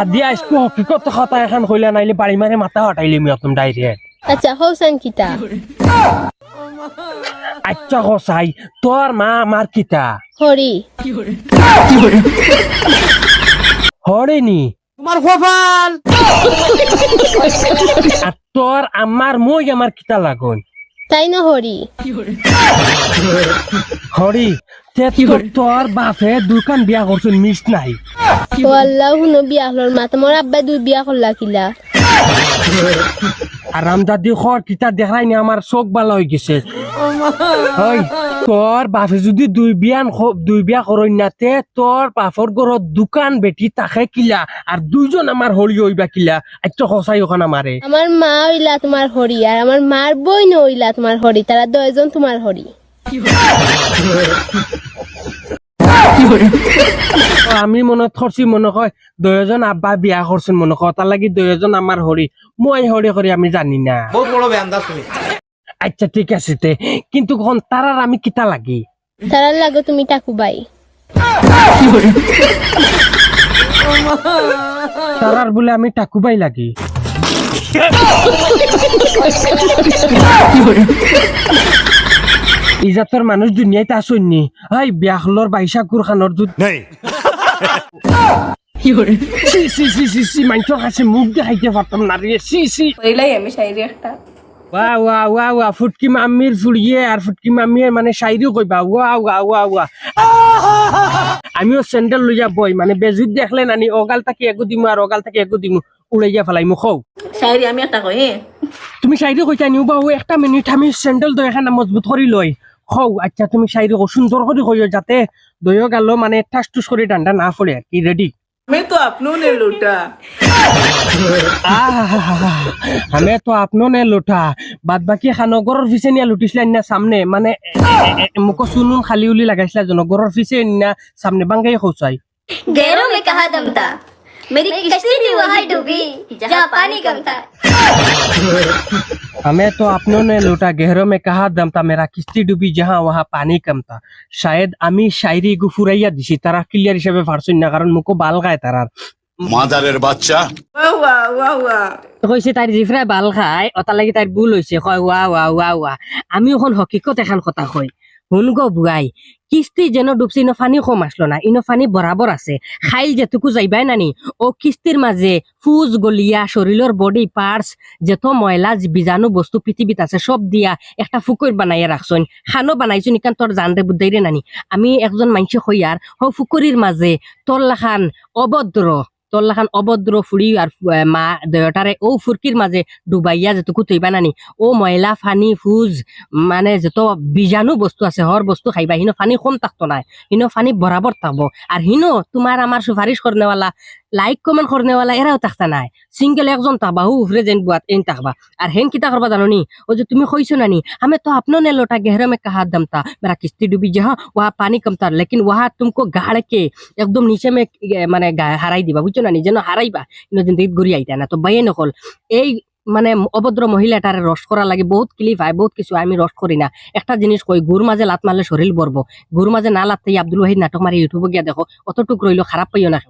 আজকে হকিকত কথা এখন কইলা নাইলে বাড়ি মারে মাথা হটাইলি মি অতম ডাইরেক্ট আচ্ছা হৌসান কিতা। আচ্ছা তোর মা আমার কিতা? হরি হরেনি তোমার আর তোর আমার মই আমার কিতা লাগুন। তাই না হরি হরি তোর বাপে দোকান বিয়া করছুন মিস নাই। ও আল্লাহ শুনো বিয়া হলর মা তোমার আব্বাই দুই বিয়া করলা কিলা। আর রামদাদি খর কিতা দেখাই না আমার চোখ ভালো হয়ে গেছে। তোর বাপে যদি দুই বিয়ান দুই বিয়া করই না তে তোর বাপর ঘরত দোকান বেটি তাকে কিলা আর দুইজন আমার হলি হইবা কিলা আচ্ছা সঁচাই ওখান আমারে আমার মা হইলা তোমার হরি আর আমার মার বই হইলা তোমার হরি তারা দুজন তোমার হরি তো আমি মনত করছি মনে হয় দুয়োজন আব্বা বিয়া করছেন মনে হয় তার লাগি দুয়োজন আমার হরি মই হরি হরি আমি জানি না। বহুত বড় বেয়ান্দা তুমি। আচ্ছা ঠিক আছে তে। কিন্তু কখন তারার আমি কিতা লাগি? তারার লাগো তুমি টাকুবাই তারার বলে আমি টাকুবাই লাগি। ইজাতর মানুষ দুনিয়াতে আসুননি হাই বিয়াখলর বাইশা কুরখানোর দুধ নেই। সি সি সি সি সি মানুষের কাছে মুখ দেখাইতে পারতাম না রে। C C. কইলাই আমি শাইরি একটা। ওয়া ওয়া ওয়া ওয়া ফুটকি মাম্মির ফুড়িয়ে আর ফুটকি মাম্মির মানে শাইরিও কইবা। ওয়া ওয়া ওয়া ওয়া। আমিও স্যান্ডেল লইয়া বই মানে বেজুত দেখলে নানি অগাল তাকে এগু দিমু আর অগাল তাকে এগু দিমু। উড়াইয়া ফেলাইমু খৌ শাইরি আমি একটা কই তুমি শাইরি কইতা নিও বাবু একটা মিনিট আমি স্যান্ডেল দই এখানে মজবুত করি লই হও আচ্ছা তুমি শাড়ি সুন্দর করে হইও যাতে দইও গেল মানে ঠাস টুস করে ডান্ডা না পড়ে আর কি রেডি আমি তো আপনো নে লুটা? আমি তো আপনো নে লোটা? বাদ বাকি হানগরর পিছে নিয়া লুটিছিলা না সামনে মানে মুখ চুনুন খালি উলি লাগাইছিলা জনগরর পিছে না সামনে বাঙ্গাই খোঁচাই গেরো মে কাহা দমতা? মেরি কিশতি থি ওহাই ডুবি যা পানি কম हमें तो अपनों ने लूटा गहरों में कहा दम था मेरा किस्ती डूबी जहाँ वहाँ पानी कम था शायद আমি শায়রি গুফুরাইয়া দিছি তারা ক্লিয়ার হিসেবে পারছুন না কারণ মুখো বাল খায় তারার মাদারের বাচ্চা वाह वाह वाह वाह কৈছে তাইৰ জিফৰাই বাল খায় অতাৰ লাগি তাইৰ ভুল হৈছে কয় ৱা ৱা ৱা ৱা আমি এখন হকিকত এখন কথা কয় শুন গো বুৱাই কিস্তি যেন ডুবছে, ইনো ফানি কম আসলো না, ইনো ফানি বরাবর আছে। খাইল যেটুকু যাইবাই নানি ও কিস্তির মাঝে ফুজ, গলিয়া শরীরের বডি পার্টস যেত ময়লা, বীজাণু বস্তু পৃথিবীত আছে সব দিয়া একটা ফুকর বানাইয়া রাখছন খানো বানাইছো নিকান তোর জানরে বুদ্ধাইরে নানি। আমি একজন মাইনসে হইয়ার হ ফুকরির মাঝে তল্লাখান অভদ্র তল্লাখান অভদ্র ফুড়ি আর মা দেহটারে ও ফুরকির মাঝে ডুবাইয়া যেটুকু তৈবা নানি ও ময়লা, ফানি, ফুজ মানে যত বীজাণু বস্তু আছে হর বস্তু খাইবা, হিনো ফানি কম থাকতো নাই। হিনো ফানি বরাবর থাকব আর হিনো তোমার আমার সুপারিশ করনেওয়ালা লাইক কমেন্ট করনে ওয়ালা এরাও থাকতা নাই। সিঙ্গেল একজন তাবা, হু উফরে যেন বুয়াত এন তাকবা। আর হেন কিতা করবা জানো নি ও যে তুমি কইছো না নি আমি তো আপনো নে লোটা গেহরা মে কাহা দমতা মেরা কিস্তি ডুবি যাহা ওহা পানি কমতা লেকিন ওহা তুমকো গাড় কে একদম নিচে মে মানে হারাই দিবা। বুঝছ না নি যেন হারাইবা ইনো দিত ঘুরি আইতা না। তো বাইয়ে নকল। এই মানে অভদ্র মহিলাটারে রস করা লাগে, বহুত ক্লিপ হয় বহুত কিছু আমি রস করি না। একটা জিনিস কই গুর মাঝে লাত মারলে শরীর বরব গুর মাঝে না লাত আব্দুল ওয়াহিদ নাটক মারি ইউটিউবে গিয়া দেখো। অতটুক রইল খারাপ পাইও না।